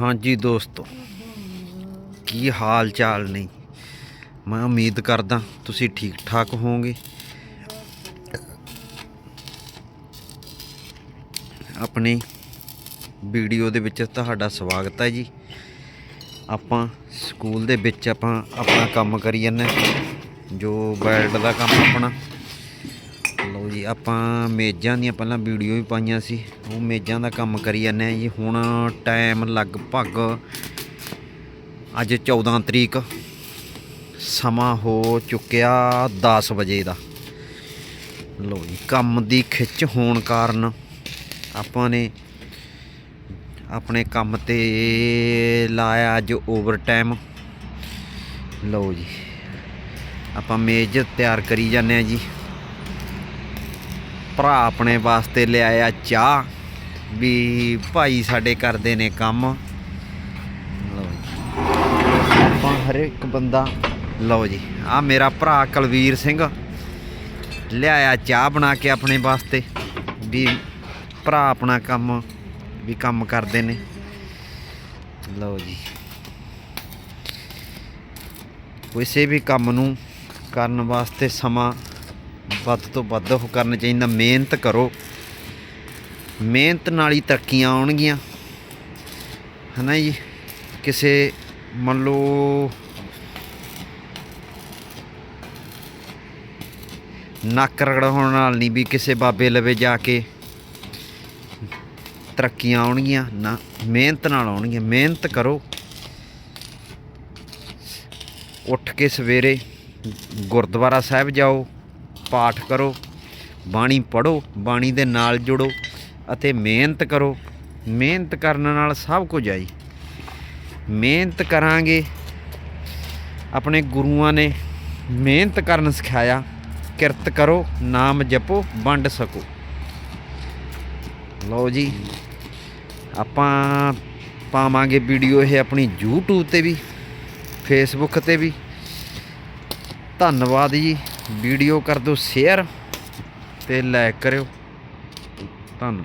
ਹਾਂਜੀ ਦੋਸਤੋ, ਕੀ ਹਾਲ ਚਾਲ ਨੇ? ਮੈਂ ਉਮੀਦ ਕਰਦਾ ਤੁਸੀਂ ਠੀਕ ਠਾਕ ਹੋਵੋਗੇ। ਆਪਣੀ ਵੀਡੀਓ ਦੇ ਵਿੱਚ ਤੁਹਾਡਾ ਸਵਾਗਤ ਹੈ ਜੀ। ਆਪਾਂ ਸਕੂਲ ਦੇ ਵਿੱਚ ਆਪਾਂ ਆਪਣਾ ਕੰਮ ਕਰੀ ਜਾਂਦੇ ਜੋ ਬੈਲਟ ਦਾ ਕੰਮ ਆਪਣਾ। ਜੀ ਆਪਾਂ ਮੇਜ਼ਾਂ ਦੀਆਂ ਪਹਿਲਾਂ ਵੀਡੀਓ ਵੀ ਪਾਈਆਂ ਸੀ। ਉਹ ਮੇਜ਼ਾਂ ਦਾ ਕੰਮ ਕਰੀ ਜਾਂਦੇ ਆ ਜੀ। ਹੁਣ ਟਾਈਮ ਲਗਭਗ ਅੱਜ 14 ਤਰੀਕ। ਸਮਾਂ ਹੋ ਚੁੱਕਿਆ 10 ਵਜੇ ਦਾ। ਲਓ ਜੀ, ਕੰਮ ਦੀ ਖਿੱਚ ਹੋਣ ਕਾਰਨ ਆਪਾਂ ਨੇ ਆਪਣੇ ਕੰਮ ਤੇ ਲਾਇਆ ਅੱਜ ਓਵਰ ਟਾਈਮ ਲਓ ਜੀ, ਆਪਾਂ ਮੇਜ਼ ਤਿਆਰ ਕਰੀ ਜਾਂਦੇ ਆ ਜੀ। ਭਰਾ ਆਪਣੇ ਵਾਸਤੇ ਲਿਆਇਆ ਚਾਹ। ਵੀ ਭਾਈ ਸਾਡੇ ਕਰਦੇ ਨੇ ਕੰਮ। ਲਓ ਜੀ। ਆਪਾਂ ਹਰ ਇੱਕ ਬੰਦਾ ਲਓ ਜੀ। ਆ ਮੇਰਾ ਭਰਾ ਕੁਲਵੀਰ ਸਿੰਘ ਲਿਆਇਆ ਚਾਹ ਬਣਾ ਕੇ ਆਪਣੇ ਵਾਸਤੇ। ਵੀ ਭਰਾ ਆਪਣਾ ਕੰਮ ਵੀ ਕੰਮ ਕਰਦੇ ਨੇ। ਲਓ ਜੀ। ਕਿਸੇ ਵੀ ਕੰਮ ਨੂੰ ਕਰਨ ਵਾਸਤੇ ਸਮਾਂ ਵੱਧ ਤੋਂ ਵੱਧ ਉਹ ਕਰਨਾ ਚਾਹੀਦਾ। ਮਿਹਨਤ ਕਰੋ। ਮਿਹਨਤ ਨਾਲ ਹੀ ਤਰੱਕੀਆਂ ਆਉਣਗੀਆਂ। ਹਨਾ ਜੀ? ਕਿਸੇ ਮੰਨ ਲਓ ਨੱਕ ਰਗੜਾਉਣ ਨਾਲ ਨਹੀਂ ਵੀ ਕਿਸੇ ਬਾਬੇ ਲਵੇ ਜਾ ਕੇ ਤਰੱਕੀਆਂ ਆਉਣਗੀਆਂ। ਨਾ, ਮਿਹਨਤ ਨਾਲ ਆਉਣਗੀਆਂ। ਮਿਹਨਤ ਕਰੋ। ਉੱਠ ਕੇ ਸਵੇਰੇ ਗੁਰਦੁਆਰਾ ਸਾਹਿਬ ਜਾਓ। ਪਾਠ ਕਰੋ, ਬਾਣੀ ਪੜੋ ਬਾਣੀ ਦੇ ਨਾਲ ਜੁੜੋ ਅਤੇ ਮਿਹਨਤ ਕਰੋ। ਮਿਹਨਤ ਕਰਨ ਨਾਲ ਸਭ ਕੁਝ ਆਈ ਮਿਹਨਤ ਕਰਾਂਗੇ। ਆਪਣੇ ਗੁਰੂਆਂ ਨੇ ਮਿਹਨਤ ਕਰਨ ਸਿਖਾਇਆ। ਕਿਰਤ ਕਰੋ, ਨਾਮ ਜਪੋ, ਵੰਡ ਸਕੋ। ਲਓ ਜੀ, ਆਪਾਂ ਪਾਵਾਂਗੇ ਵੀਡੀਓ ਇਹ ਆਪਣੀ YouTube ਤੇ ਵੀ, Facebook ਤੇ ਵੀ। ਧੰਨਵਾਦ ਜੀ। ਵੀਡੀਓ ਕਰ ਦਿਓ ਸ਼ੇਅਰ ਤੇ ਲਾਈਕ ਕਰਿਓ। ਧੰਨਵਾਦ।